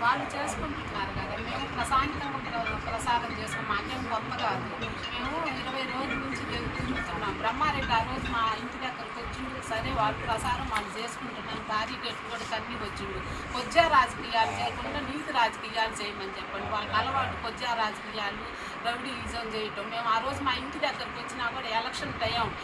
వాళ్ళు చేసుకుంటున్నారు కదా. మేము ప్రశాంతంగా ప్రసాదం చేస్తాం మాకేం కొత్త కాదు. మేము ఇరవై రోజుల నుంచి తిరుగు- తిరుగుతున్నాం బ్రహ్మారెడ్డి ఆ రోజు మా ఇంటి దగ్గరకు వచ్చిండు. సరే వాళ్ళు ప్రసారం వాళ్ళు చేసుకుంటున్నాం. భారీ గట్టు కూడా తన్ని వచ్చిండు. కొజ్జా రాజకీయాలు చేయకుండా నీతి రాజకీయాలు చేయమని చెప్పండి. వాళ్ళకి అలవాటు కొజ్జా రాజకీయాలు రౌడీ ఈజం చేయటం. మేము ఆ రోజు మా ఇంటి దగ్గరకు వచ్చినా కూడా ఎలక్షన్ టైం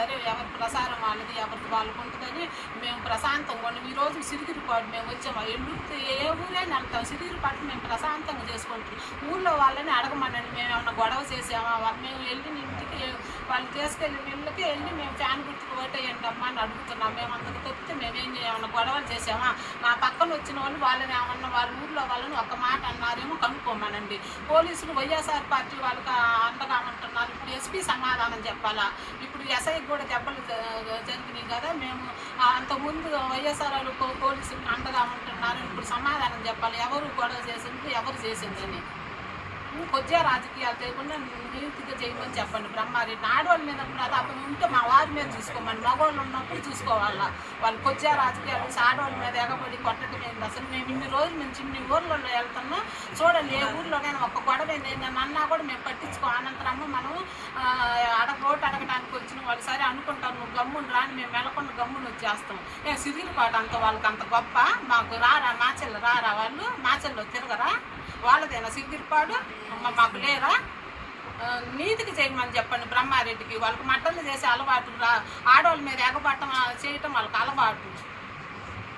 సరే ఎవరి ప్రసారం వాళ్ళది ఎవరికి వాళ్ళకు ఉంటుందని మేము ప్రశాంతంగా ఉన్నాం ఈ రోజు సిరిగిరిపాటు మేము వచ్చాము ఎల్లుడితే ఏ ఊరైనా వెళ్తాం సిరిగిరిపాటు మేము ప్రశాంతంగా చేసుకుంటాం. ఊళ్ళో వాళ్ళని అడగమనండి. మేము ఏమన్నా గొడవ చేసామా? మేము వెళ్ళిన ఇంటికి వాళ్ళు తీసుకెళ్ళిన ఇళ్ళకి వెళ్ళి మేము ఫ్యాన్ గుర్తుకు ఓటేయండి అమ్మా అని అడుగుతున్నాం. మేము అంతకు తప్పితే మేమేం ఏమన్నా గొడవలు చేసామా? నా పక్కన వచ్చిన వాళ్ళు వాళ్ళని ఏమన్నా వాళ్ళ ఊళ్ళో వాళ్ళని ఒక మాట అన్నారేమో కనుక్కోమనండి. పోలీసులు వైఎస్ఆర్ పార్టీ వాళ్ళకి అండగా ఉంటున్నారు. ఎస్పీ సమాధానం చెప్పాలా? ఇప్పుడు ఎస్ఐ కూడా దెబ్బలు జరిగినాయి కదా మేము అంతకుముందు వైఎస్ఆర్ వాళ్ళు పోలీసులు అండగా ఉంటున్నారు ఇప్పుడు సమాధానం చెప్పాలి. ఎవరు గొడవ చేసింది ఎవరు చేసిందని కొద్దిగా రాజకీయాలు చేయకుండా నీతిగా చేయమని చెప్పండి బ్రహ్మారెడ్డి. ఆడవాళ్ళ మీద ప్రతాపం ఉంటే మా వారి మీద చూసుకోమని మగవాళ్ళు ఉన్నప్పుడు చూసుకోవాలా? వాళ్ళు కొద్దిగా రాజకీయాలు చేసి ఆడవాళ్ళ మీద ఎగబడి కొట్టడం ఏంటి అసలు మేము ఇన్ని రోజుల నుంచి ఇన్ని ఊర్లలో వెళ్తున్నాం చూడండి ఏ ఊర్లోనైనా ఒక గొడవ నేను అన్నా కూడా మేము పట్టించుకో అనంతరము మనం అడగ ఓటు అడగడానికి వచ్చిన వాళ్ళు సరే అనుకుంటాం నువ్వు గమ్మును రాని మేము వెళ్ళకుండా గమ్మును వచ్చేస్తాం. ఏ సిరిగిరిపాటు అంత వాళ్ళకి అంత గొప్ప. మాకు రారా మాచెల్ల రారా వాళ్ళు? మాచెల్లో తిరగరా? వాళ్ళదేనా సిరిగిరిపాడు మాకు లేరా? నీతికి చేయమని చెప్పండి బ్రహ్మారెడ్డికి. వాళ్ళకి మట్టలు చేసే అలవాటు రా. ఆడవాళ్ళ మీద ఎగబట్టం చేయటం వాళ్ళకి అలవాటు.